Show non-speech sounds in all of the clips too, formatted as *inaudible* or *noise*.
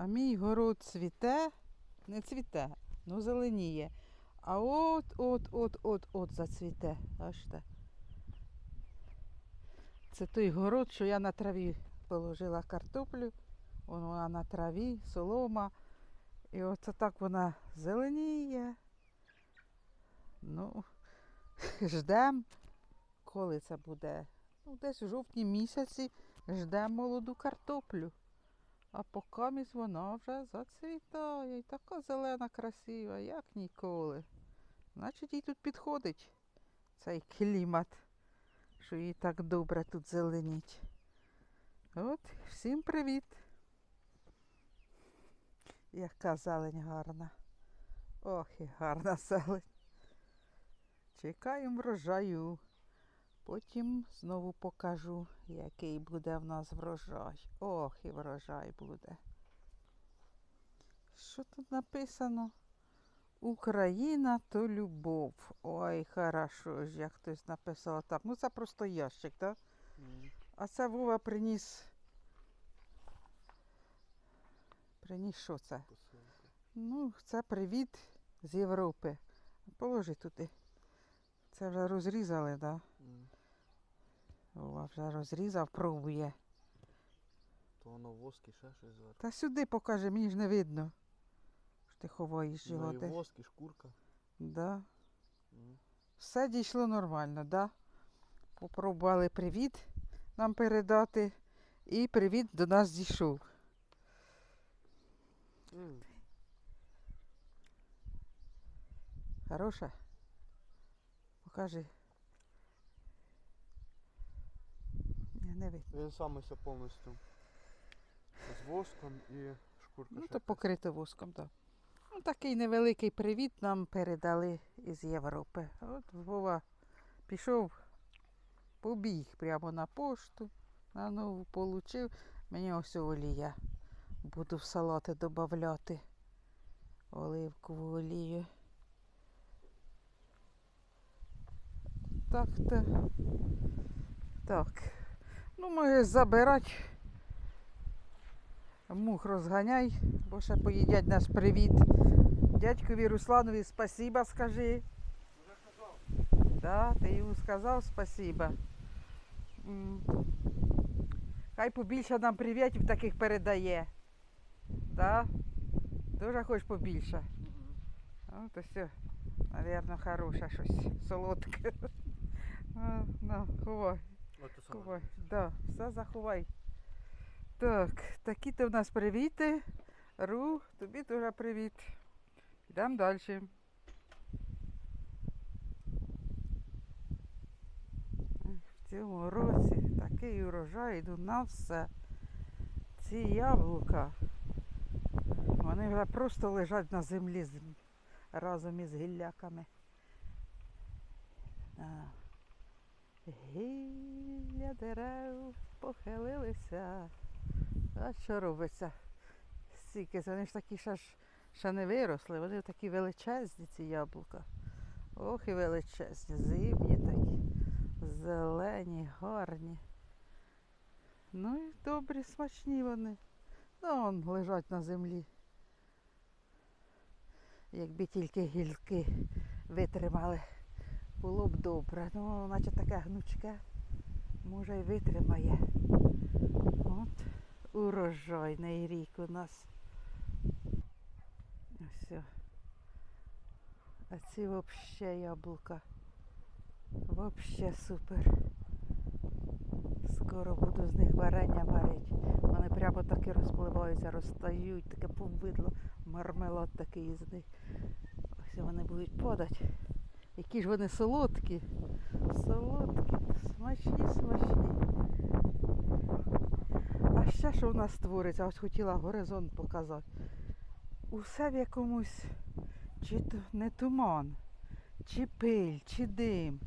А мій город цвіте, не цвіте, ну зеленіє. А от, от, от, от, от зацвіте. Бачите. Це той город, що я на траві положила картоплю. Вон вона на траві, солома. І оце так вона зеленіє. Ну, *laughs* ждем, коли це буде. Ну, десь у жовтні місяці ждемо молоду картоплю. А поки вона вже зацвітає. І така зелена, красива, як ніколи. Значить, їй тут підходить цей клімат, що їй так добре тут зеленіть. От, всім привіт. Яка зелень гарна. Ох, і гарна *laughs* зелень. Чекаємо врожаю. Потім знову покажу, який буде в нас врожай. Ох, і врожай буде. Що тут написано? Україна то любов. Ой, хорошо ж, як хтось написав так. Ну це просто ящик, так? А це Вова приніс. Приніс що це? Ну, це привіт з Європи. Положи туди. Це вже розрізали, так? Да? Вова вже розрізав, пробує. То воно воск і ще щось зверху. Та сюди покаже, мені ж не видно. Що ти ховаєш його Ну і воск, і шкурка. Да. М. Все дійшло нормально, да? Попробували привіт нам передати. І привіт до нас дійшов. М. Хороша? Покажи. Не. Він сам ось повністю з воском і шкурка. Ну, то якась. покрито воском, так. Ну, такий невеликий привіт нам передали із Європи. От Вова пішов, побіг прямо на пошту, на нову получив. Мені ось олія. Буду в салати додавати оливкову олію. Так то. Так. Ну, може забирати. Мух розганяй, бо ще поїдять наш привіт. Дядькові Русланові спасіба скажи. Да, ти йому сказав спасіба. Хай побільше нам привітів таких передає. Да? Дуже хочеш побільше. О, то все, напевно, хороше щось солодке. *laughs* На, ховай. Ховай. Да, все заховай. Так, такі то в нас привіти. Ру, тобі теж привіт. Йдемо далі. В цьому році такий урожай йду на все. Ці яблука. Вони вже просто лежать на землі разом із гілляками. Гілля дерев похилилися. А що робиться? Стільки, вони ж такі ще, ще не виросли, вони такі величезні, ці яблука. Ох і величезні, зимні такі, зелені, гарні. Ну і добрі, смачні вони. Ну, вон лежать на землі. Якби тільки гілки витримали було б добре. Ну, наче таке гнучке. Може й витримає. От урожайний рік у нас. О. А ці взагалі яблука. Взагалі супер. Скоро буду з них варення варити. Вони прямо таки розпливаються, розстають, таке повидло, мармелад такий з них. Ось вони будуть подати. Які ж вони солодкі. Солодкі, смачні, смачні. А ще що в нас твориться? Ось хотіла горизонт показати. Усе в якомусь чи не туман, чи пиль, чи дим.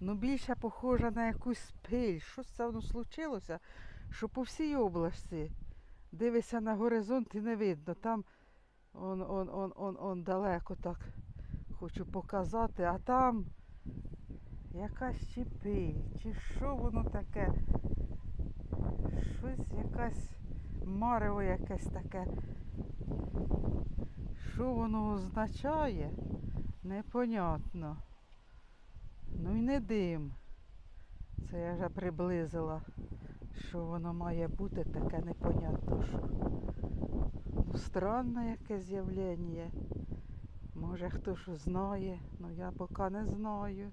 Ну більше похоже на якусь пиль. Щось це воно случилося, що по всій області дивишся на горизонт і не видно. Там он, он, он, он, он далеко так хочу показати, а там якась чи пиль, чи що воно таке. Щось якась марево якесь таке. Що воно означає, непонятно. Ну і не дим. Це я вже приблизила, що воно має бути таке непонятно що. Ну, странне яке з'явлення. Може хто що знає, ну я поки не знаю.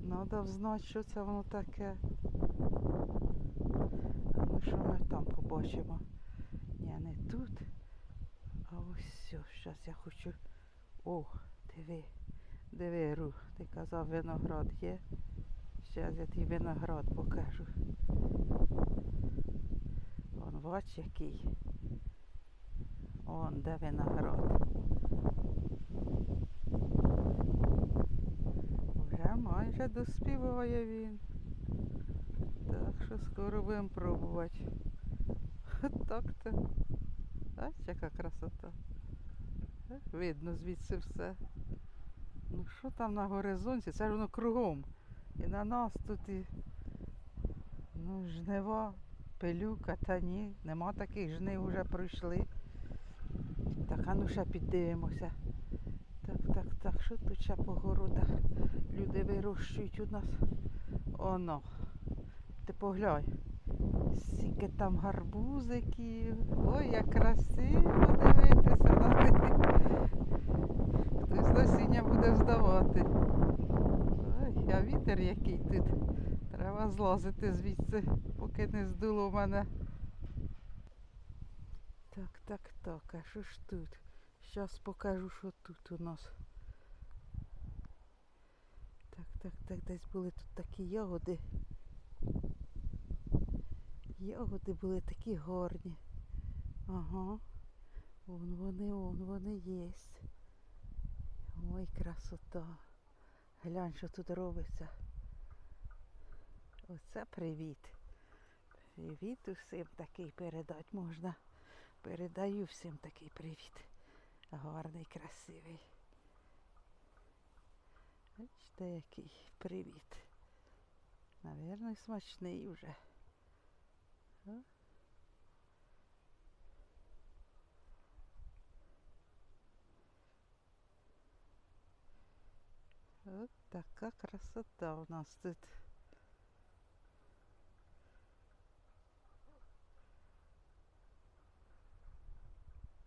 Надо взнати, що це воно таке. А ну що ми там побачимо? Ні, не тут. А ось все. Зараз я хочу. О, диви. Диви, Ру, ти казав виноград є. Зараз я тобі виноград покажу. Вон бач який. Он де виноград. Вже майже доспіває він. Так що скоро будемо пробувати. *laughs* Так то. Бач, яка красота. Е, Видно звідси все. Ну що там на горизонті? Це ж воно кругом. І на нас тут і ну, жнива, пилюка, та ні, нема таких жнив вже пройшли. Так, а ну ще піддивимося. Так, що тут ще по городах люди вирощують у нас? Оно. Ти поглянь. Скільки там гарбузиків. Ой, як красиво дивитися на них. Хтось насіння буде здавати. Ой, а вітер який тут. Треба злазити звідси, поки не здуло в мене. Так, так, так, а що ж тут? Зараз покажу, що тут у нас. Так, так, десь були тут такі ягоди. Ягоди були такі гарні. Ага. Вон вони, вон вони єсть. Ой, красота. Глянь, що тут робиться. Оце привіт. Привіт усім такий передати можна. Передаю всім такий привіт. Гарний, красивий. Бачите, який привіт. Навірно, смачний вже. О. От така красота у нас тут.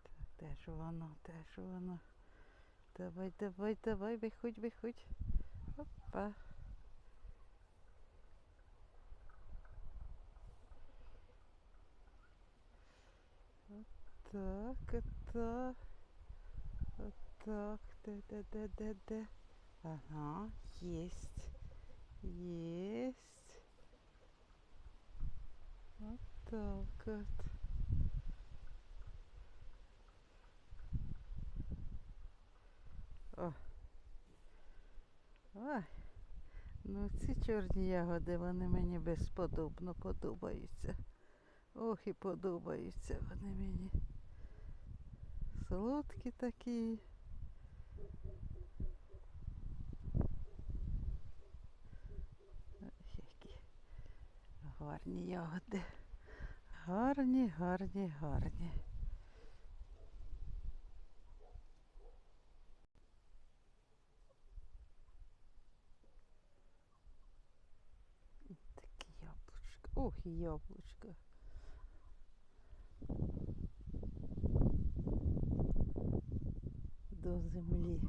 Так, де воно, де ж воно? Давай, давай, давай, виходь, виходь. Опа. Так, так. Так, де, де, де, де, де. Ага, есть. Есть. Вот так вот. Ой. Ну ці чорні ягоди, вони мені безподобно подобаються. Ох і подобаються вони мені. Солодкі такі. Ой, Які гарні ягоди. Гарні, гарні, гарні. Такі яблучка. Ох, і яблучка. До землі.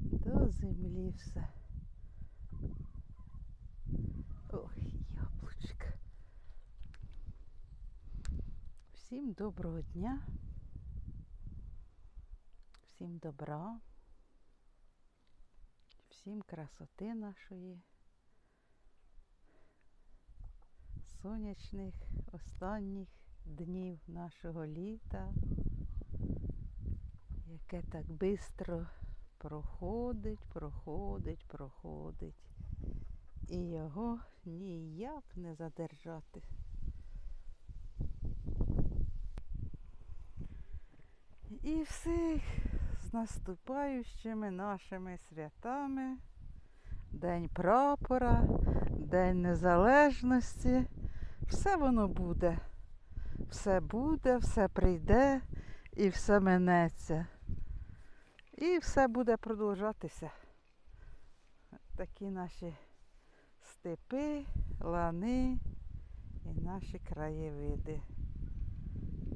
До землі все. Ох, яблучка. Всім доброго дня. Всім добра. Всім красоти нашої. Сонячних останніх днів нашого літа, яке так швидко проходить, проходить, проходить. І його ніяк не задержати. І всіх з наступаючими нашими святами. День прапора, День Незалежності. Все воно буде. все буде, все прийде і все минеться. І все буде продовжатися. Такі наші степи, лани і наші краєвиди.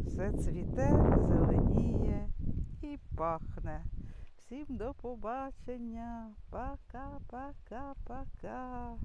Все цвіте, зеленіє і пахне. Всім до побачення. Пока, пока, пока.